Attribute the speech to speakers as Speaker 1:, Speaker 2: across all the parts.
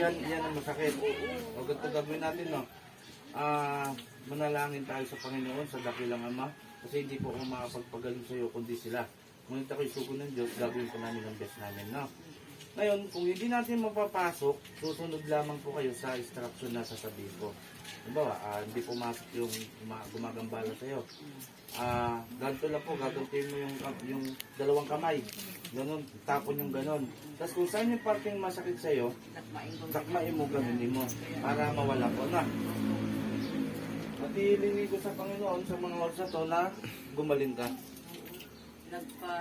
Speaker 1: Yan, yan ang masakit. O ganito gagawin natin, no? Ah, manalangin tayo sa Panginoon, sa dakilang Ama. Kasi hindi po ako makapagpagaling sa iyo, kundi sila. Ngunit ako'y sugo ng Diyos, gagawin ko namin ang best namin, no? Ngayon, kung hindi natin mapapasok, susunod lamang po kayo sa instruction na sasabihin ko. Diba, ah, hindi pumasok yung guma- gumagambala sa iyo. Ah, ganito lang po, gagantiin mo yung, yung dalawang kamay. Ganon, tapon yung ganon. Tapos kung saan yung parteng masakit sa iyo,
Speaker 2: Takmain
Speaker 1: mo, ganunin mo. Para mawala ko na. At ilingi ko sa Panginoon sa mga oras na to na gumaling ka.
Speaker 2: Nagpa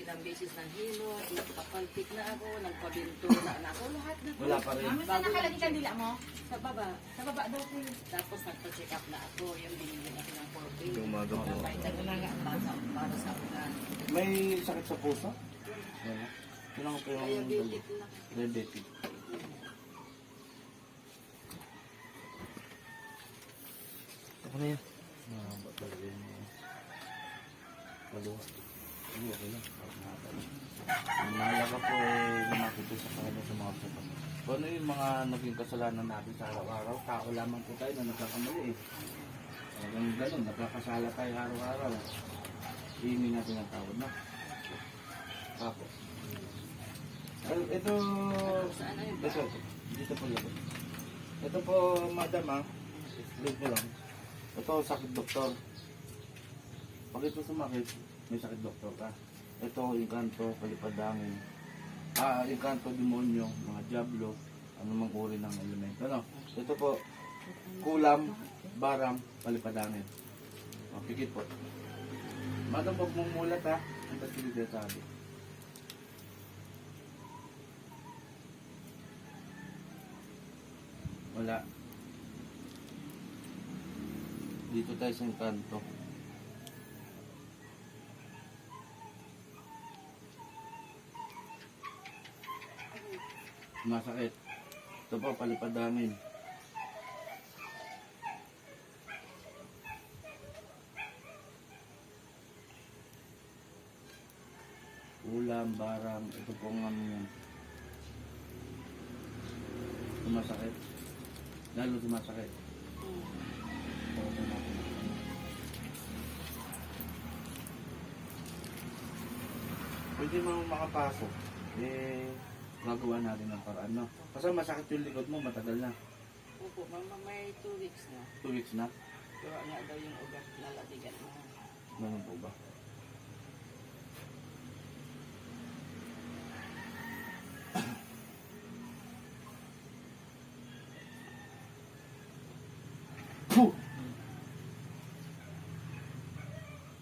Speaker 2: ilang beses ng hilo, nagpapalpit na ako, nagpabinto na, na ako, lahat na.
Speaker 1: Wala pa rin.
Speaker 2: Bago nakalagi ka nila mo? Sa baba. Sa baba daw ko. Tapos nagpa-check up na ako, yung binigyan ako ng 4
Speaker 1: Tumaga po.
Speaker 2: Napaitan na nga para sa, para sa ulan.
Speaker 1: May sakit sa puso? Wala. Kailangan ko yung
Speaker 2: Diabetic na.
Speaker 1: diabetic. Ako na yan. Ah, ba't talaga yun? Kaluwa. Hindi, okay lang. Ang mahalaga po eh, lumapit ko sa kanila sa mga sapat. Kung ano yung mga naging kasalanan natin sa araw-araw, tao lamang po tayo na nagkakamali eh. Hanggang ganun, nagkakasala tayo araw-araw. Hihingi natin ang tawad na. Apo. Ay, ito, ito, dito po lang. Ito po, madam ah, explain ko lang. Ito, sakit doktor. Pag ito sumakit, may sakit doktor ka. Ito, inkanto, palipadangin. Ah, inkanto, demonyo, mga diablo, ano mang uri ng elemento. Ano? Ito po, kulam, barang, palipadangin. O, pikit po. Madam, huwag mong mulat ha. Ang tasili sabi. Wala. Dito tayo sa kanto. Masakit. Ito po, palipad. Ulam, barang, ito po ang ano yan. Sumasakit. Lalo sumasakit. Okay natin. Pwede mo makapasok. Eh, gagawa natin ng paraan, no? Kasi masakit yung likod mo, matagal na.
Speaker 2: Opo, mama, may 2 weeks na.
Speaker 1: Two weeks na.
Speaker 2: Gawa nga daw yung ugat na latigan mo.
Speaker 1: Ganun po ba?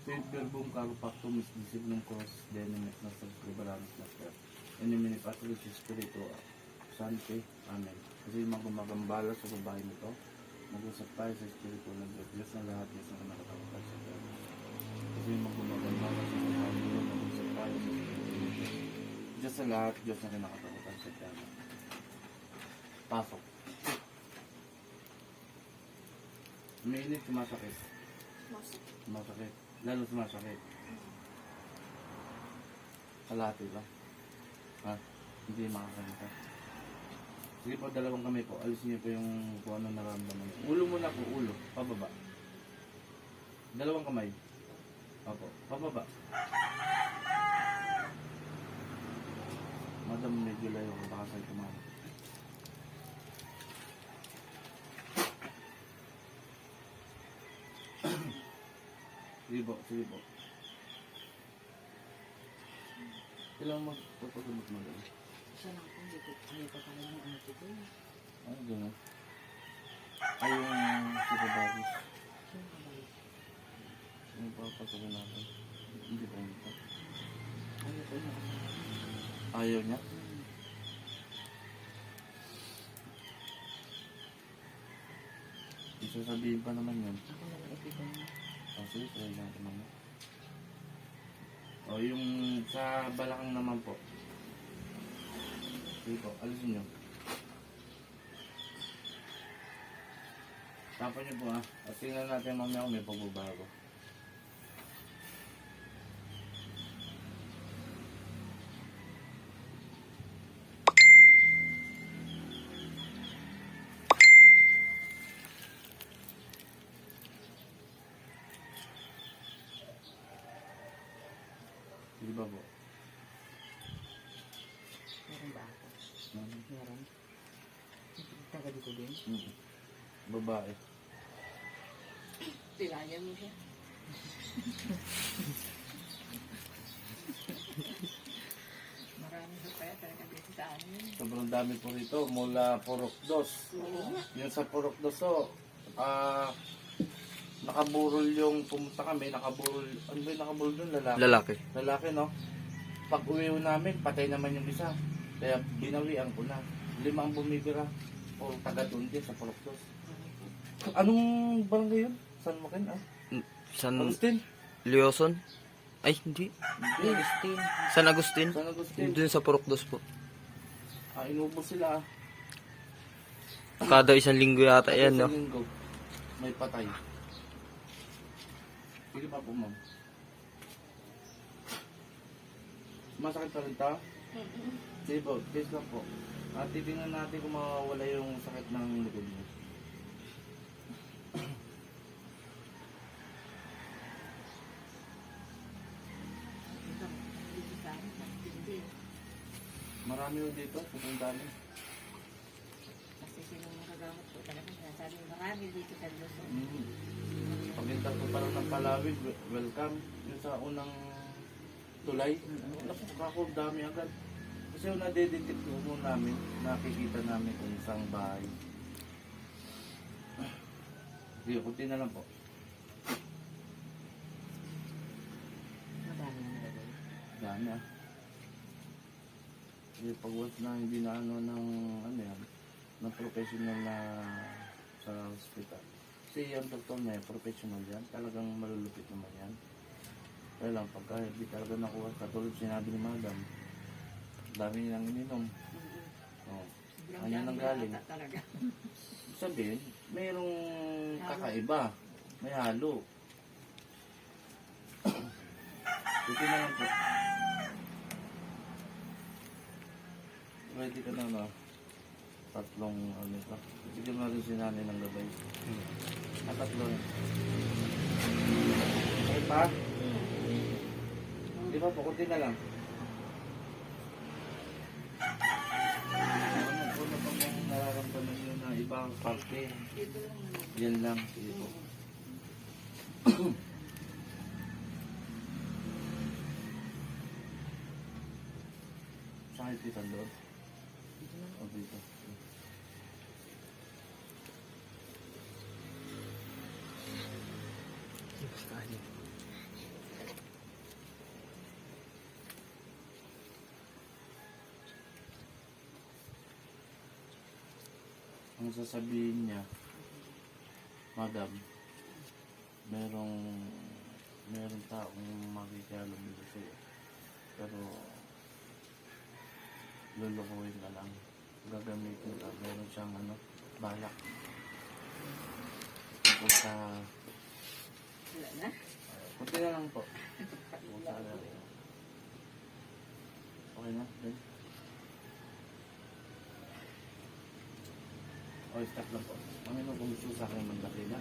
Speaker 1: Saint Verbum Carpactum is disignum cos denemet nostrum liberalis naster. Enemini Patris Spiritu Sancti. Amen. Kasi yung mga gumagambala sa babae nito, mag-usap tayo sa Espiritu ng Diyos. Diyos na lahat, Diyos na nakatawakan sa Diyos. Kasi yung mga gumagambala sa babae nito, mag-usap tayo sa Espiritu ng Diyos. Diyos na lahat, Diyos na kinakatawakan sa Diyos. Pasok. Umiinit, sumasakit. Sumasakit. Lalo sumasakit. Kalati ba? Hindi makakanta. Sige po, dalawang kamay po. Alisin niyo po yung kung ano nararamdaman. Ulo muna po, ulo. Pababa. Dalawang kamay. Opo. Pababa. Madam, medyo layo ko. Baka sa'yo tumama. sige po, sige po. Kailangan magpapagamot mo
Speaker 2: Siya lang po, hindi ko, ayaw pa pala ng ano ko.
Speaker 1: Ano gano'n? Ay, yung superbagus.
Speaker 2: Siya lang ba yun?
Speaker 1: Yung natin. Hindi yun pa.
Speaker 2: Ayaw ko na.
Speaker 1: Ayaw niya? Isasabihin pa naman yun.
Speaker 2: Ako na lang ipipan mo.
Speaker 1: Oh, sige, try lang naman. O, yung sa balakang naman po. Po, alisin nyo. Tapos niyo po ha. At tingnan natin mamaya kung may pagbabago. Di po?
Speaker 2: Meron ba ako?
Speaker 1: Hmm.
Speaker 2: Meron. Taga dito din.
Speaker 1: Mm. Babae.
Speaker 2: Tinayan mo siya. Maraming supaya talaga dito sa amin.
Speaker 1: Sobrang dami po rito. Mula Purok Dos. Yung sa Purok Dos, oh, ah, nakaburol yung pumunta kami, nakaburol, ano ba yung nakaburol doon? Lalaki.
Speaker 3: Lalaki.
Speaker 1: Lalaki, no? Pag uwi namin, patay naman yung isa. Kaya binawian ko na. Lima ang bumibira. O taga doon din sa Purok Dos. Anong barangay yun? San Joaquin, ah?
Speaker 3: San
Speaker 1: Agustin?
Speaker 3: Leoson? Ay, hindi.
Speaker 1: Hindi, Agustin.
Speaker 3: San Agustin?
Speaker 1: San Agustin.
Speaker 3: Doon sa Purokdos po.
Speaker 1: Ah, inubos sila, ah.
Speaker 3: Kada isang linggo yata
Speaker 1: Kada
Speaker 3: yan, no?
Speaker 1: isang linggo, may patay. Sige pa po, ma'am. Masakit pa rin ta? Sige po, please lang po. At titingnan natin kung mawawala yung sakit ng likod mo. Marami yung dito, sobrang dami.
Speaker 2: Kasi sinong makagamot po talaga. Sabi marami dito sa Luzon.
Speaker 1: Mm. Paginta ko pa lang ng palawig, wel- welcome. Yung sa unang tulay, naku, kako, dami agad. Kasi yung nadedetect ko mo namin, nakikita namin kung isang bahay. Sige, kunti na lang po.
Speaker 2: Madami na nalagay.
Speaker 1: Dami ah. Kasi pag once na hindi na ano ng ano yan, ng professional na sa hospital. Kasi yung doktor na yan, professional yan. Talagang malulupit naman yan. Kaya lang, pagka hindi talaga nakuha, katulad sinabi ni Madam, dami nilang ininom. Oh. Ano
Speaker 2: dami
Speaker 1: nang galing?
Speaker 2: talaga.
Speaker 1: Sabihin, mayroong kakaiba. May halo. Ito na lang po. Ready ka na na. Tatlong ano ito. Bigyan mo rin si nanay ng gabay. Ah, tatlo. Okay pa? Di ba po, kunti na lang. Ano po na pag nararamdaman parte?
Speaker 2: Lang naman.
Speaker 1: Yan lang. Sige po. Saan kayo tita doon? O dito. Ang sasabihin niya, Madam, merong merong taong makikialam dito sa'yo. Pero, lulukuhin ka lang. Gagamitin ka. Meron siyang ano, balak. Tungkol sa...
Speaker 2: Wala na.
Speaker 1: Kunti na lang po. Sa- Okay na? Then? O, stop lang po. Panginoon, kung gusto sa akin magdakila,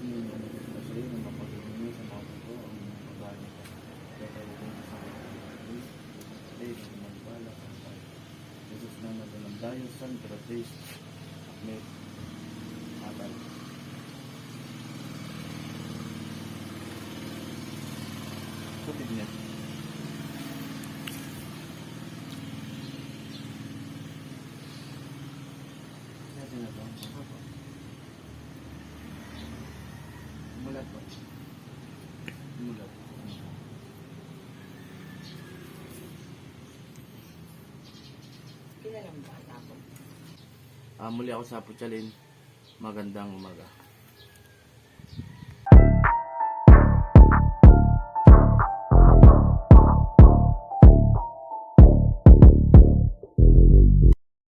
Speaker 1: hindi mo na sa iyo na mapag-iingi sa mga ko ang pagbago ka. Kaya tayo kung sa akin, Days, magbala, Jesus na natin ang dayo, San Gratis, Ahmed, Atal. Tubig niya. Mulat po. Mulat.
Speaker 2: Kailan lang ba ako?
Speaker 1: Ah, muli ako sa Putsalin. Magandang umaga.